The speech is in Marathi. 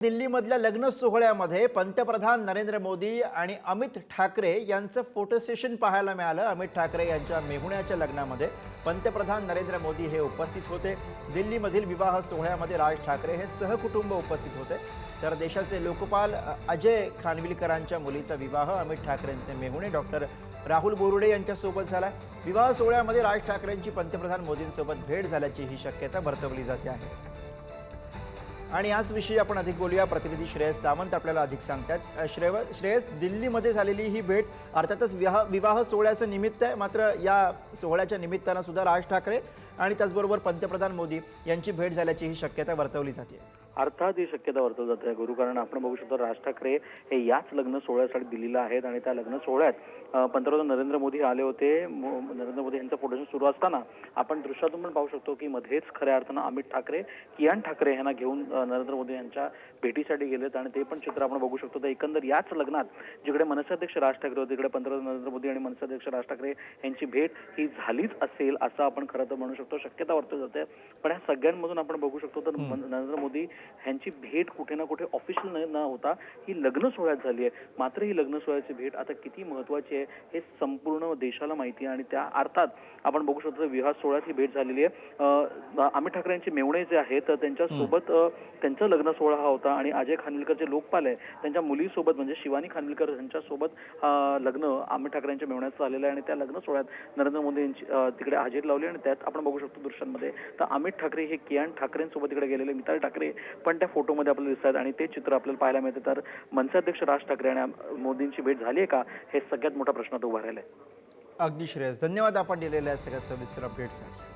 दिल्लीमधल्या लग्न सोहळ्यामध्ये पंतप्रधान नरेंद्र मोदी आणि अमित ठाकरे यांचं फोटो सेशन पाहायला मिळालं. अमित ठाकरे यांच्या मेहुण्याच्या लग्नामध्ये पंतप्रधान नरेंद्र मोदी हे उपस्थित होते. दिल्लीमधील विवाह सोहळ्यामध्ये राज ठाकरे हे सहकुटुंब उपस्थित होते. तर देशाचे लोकपाल अजय खानविलकरांच्या मुलीचा विवाह अमित ठाकरेंचे मेहुणे डॉक्टर राहुल बोरुडे यांच्यासोबत झाला. विवाह सोहळ्यामध्ये राज ठाकरेंची पंतप्रधान मोदींसोबत भेट झाल्याची ही शक्यता वर्तवली जाते आहे. आणि याच विषयी आपण अधिक बोलूया. प्रतिनिधी श्रेयस सावंत आपल्याला अधिक सांगतात. श्रेय श्रेयस दिल्लीमध्ये झालेली ही भेट अर्थातच विवाह विवाह सोहळ्याचं निमित्त आहे. मात्र या सोहळ्याच्या निमित्तानं सुद्धा राज ठाकरे आणि त्याचबरोबर पंतप्रधान मोदी यांची भेट झाल्याची ही शक्यता वर्तवली जाते. अर्थात ही शक्यता वर्तवली जाते. गुरु कारण आपण बघू शकतो राज ठाकरे हे याच लग्न सोहळ्यासाठी दिल्लीला आहेत आणि त्या लग्न सोहळ्यात पंतप्रधान नरेंद्र मोदी आले होते. नरेंद्र मोदी यांचं फोटोशूट सुरू असताना आपण दृश्यातून पण पाहू शकतो की मध्येच खऱ्या अर्थानं अमित ठाकरे कियान ठाकरे यांना घेऊन नरेंद्र मोदी यांच्या भेटीसाठी गेलेत आणि ते पण चित्र आपण बघू शकतो. तर एकंदर याच लग्नात जिकडे मनसाध्यक्ष राज ठाकरे होते तिकडे पंतप्रधान नरेंद्र मोदी आणि मनसाध्यक्ष राज ठाकरे यांची भेट ही झालीच असेल असं आपण खरं तर म्हणू शकतो. शक्यता वर्तवली जाते. पण ह्या सगळ्यांमधून आपण बघू शकतो तर नरेंद्र मोदी ह्यांची भेट कुठे ना कुठे ऑफिशियल न होता ही लग्न सोहळ्यात झाली आहे. मात्र ही लग्न सोहळ्याची भेट आता किती महत्वाची आहे हे संपूर्ण देशाला माहिती आहे. आणि त्या अर्थात आपण बघू शकतो विवाह सोहळ्यात ही भेट झालेली आहे. अमित ठाकरे यांचे मेवणे जे आहेत तर त्यांच्यासोबत अं, त्यांचं लग्न सोहळा हा होता. आणि अजय खानविलकर जे लोकपाल आहे. त्यांच्या मुलीसोबत म्हणजे शिवानी खानविलकर यांच्यासोबत लग्न अमित ठाकरे यांच्या मेवण्याचं झालेलं आहे. आणि त्या लग्न सोहळ्यात नरेंद्र मोदी यांची तिकडे हजेरी लावली आणि त्यात आपण बघू शकतो दृश्यांमध्ये तर अमित ठाकरे हे कियान ठाकरेंसोबत तिकडे गेलेले. मिताली ठाकरे पण त्या फोटोमध्ये आपल्याला दिसतात आणि ते चित्र आपल्याला पाहायला मिळते. तर मनसाध्यक्ष राज ठाकरे आणि मोदींची भेट झाली आहे का? हे सगळ्यात मोठा प्रश्न तो उभा राहिला आहे अगदी श्रेयस धन्यवाद आपण दिलेल्या सगळ्या सविस्तर अपडेटसाठी